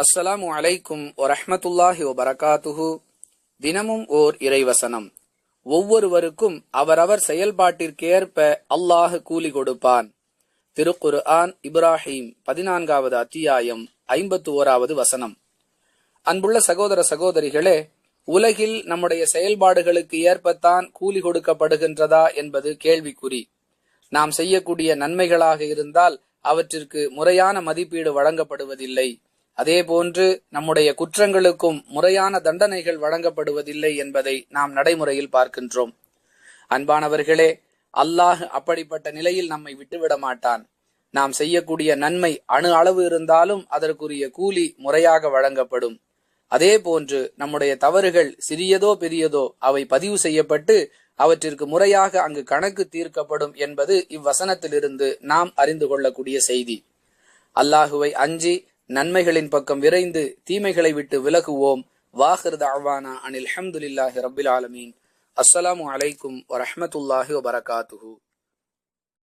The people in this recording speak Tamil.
அஸ்ஸலாமு அலைக்கும் வரஹ்மத்துல்லாஹி வபரகாத்துஹு. தினமும் ஓர் இறைவசனம். ஒவ்வொருவருக்கும் அவரவர் செயல்பாட்டிற்கேற்ப அல்லாஹ் கூலி கொடுப்பான். திருக்குரு ஆன் இப்ராஹிம் பதினான்காவது அத்தியாயம் ஐம்பத்து ஓராவது வசனம். அன்புள்ள சகோதர சகோதரிகளே உலகில் நம்முடைய செயல்பாடுகளுக்கு ஏற்பத்தான் கூலி கொடுக்கப்படுகின்றதா என்பது கேள்விக்குறி. நாம் செய்யக்கூடிய நன்மைகளாக இருந்தால் அவற்றிற்கு முறையான மதிப்பீடு வழங்கப்படுவதில்லை. அதேபோன்று நம்முடைய குற்றங்களுக்கும் முறையான தண்டனைகள் வழங்கப்படுவதில்லை என்பதை நாம் நடைமுறையில் பார்க்கின்றோம். அன்பானவர்களே அல்லாஹ் அப்படிப்பட்ட நிலையில் நம்மை விட்டுவிட மாட்டான். நாம் செய்யக்கூடிய நன்மை அணு அளவு இருந்தாலும் அதற்குரிய கூலி முறையாக வழங்கப்படும். அதே போன்று நம்முடைய தவறுகள் சிறியதோ பெரியதோ அவை பதிவு செய்யப்பட்டு அவற்றிற்கு முறையாக அங்கு கணக்கு தீர்க்கப்படும் என்பது இவ்வசனத்திலிருந்து நாம் அறிந்து கொள்ளக்கூடிய செய்தி. அல்லாஹுவை அஞ்சி நன்மைகளின் பக்கம் விரைந்து தீமைகளை விட்டு விலகுவோம். வாஹிர் தாவானா அனில் அஹமதுல்லாஹி ரபில் ஆலமீன். அஸ்ஸலாமு அலைக்கும் வரஹமத்துல்லாஹி வபரகாத்துஹூ.